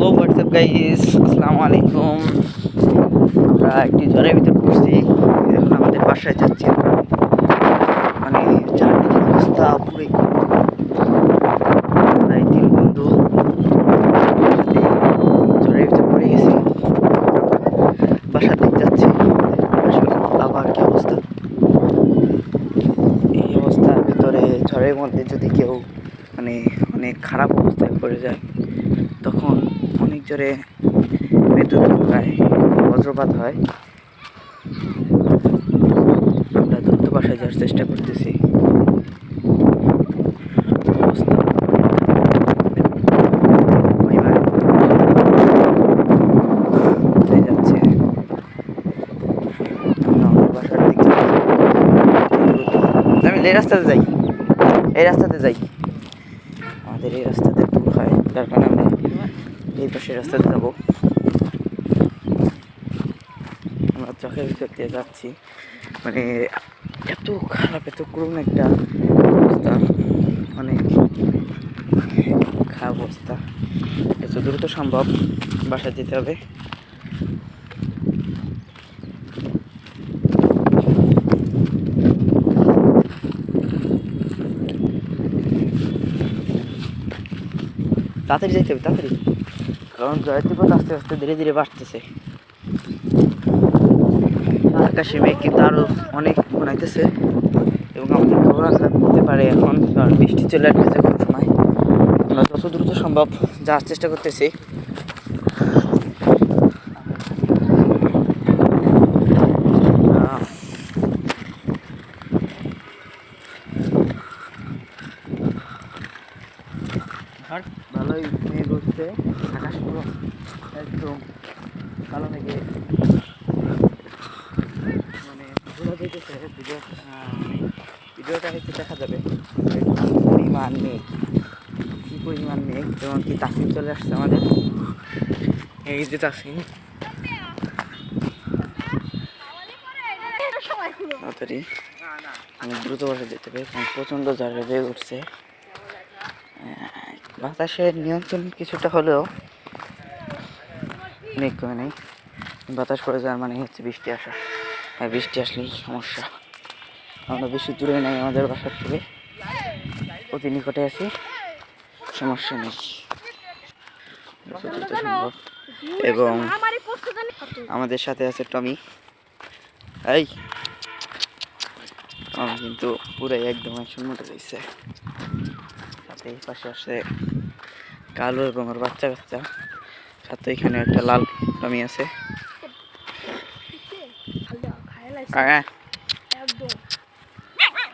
Hello WhatsApp guys আসসালামু আলাইকুম আমরা একটি ঝড়ের ভিতর পড়ছি। এখন আমাদের বাসায় যাচ্ছি মানে চারদিকে অবস্থা আমরা এই তিন বন্ধু। ঝড়ের ভিতর পড়ে গেছি। বাসার দিক যাচ্ছি। আবার কি অবস্থা? এই অবস্থার ভিতরে, ঝড়ের মধ্যে যদি কেউ মানে অনেক খারাপ অবস্থায় পড়ে যায়, তখন অনেক জোরে বিদ্যুৎ চমকায় বজ্রপাত হয়। আমরা দ্রুত বাসায় যাওয়ার চেষ্টা করতেছি। এই রাস্তাতে যাই। এই রাস্তাতে যাই। আমাদের এই রাস্তাতে ভুল হয়। যার কারণে আমরা এই পাশে রাস্তাতে যাব আমরা চোখের ভিতর দিয়ে যাচ্ছি। মানে এত খারাপ, এত করুণ একটা অবস্থা। মানে খারাপ অবস্থা। এত দ্রুত সম্ভব বাসা যেতে হবে। তাড়াতাড়ি যেতে হবে, তাড়াতাড়ি। কারণ জয়তীপথ আস্তে আস্তে ধীরে ধীরে বাড়তেছে। আকাশে মেঘ কিন্তু আরও অনেক ঘনাইতেছে এবং আমাদের খবর করতে পারে এখন বৃষ্টি চলে আসতেছে কোনো সময়। আমরা যত দ্রুত সম্ভব যাওয়ার চেষ্টা করতেছি। আর ভালোই মেঘ হচ্ছে, আকাশ পুরো একদম কালো মেঘে। মানে ঘোরা যেতেছে ভিডিও ভিডিওটা হচ্ছে দেখা যাবে। পরিমাণ মেঘ, কী পরিমাণ মেঘ, যেমন কি তাসিম চলে আসছে আমাদের। এই যে তাসিম তাড়াতাড়ি। আমি দ্রুত বসে যেতে কারণ প্রচণ্ড ঝড়ে বেগ উঠছে। বাতাসের নিয়ন্ত্রণ কিছুটা হলেও মেঘ কমে নেই। বাতাস পড়ে যাওয়ার মানে হচ্ছে বৃষ্টি আসা। আর বৃষ্টি আসলেই সমস্যা। আমরা বেশি দূরে নেই আমাদের বাসার থেকে। অতি নিকটে আছি। সমস্যা নেই। সম্ভব। এবং আমাদের সাথে আছে টমি। এই কিন্তু পুরাই একদম একশন মতো রয়েছে এই পাশে আসে কালো এবং ওর বাচ্চা কাচ্চা। সাথে এখানে একটা লাল টমি আছে। হ্যাঁ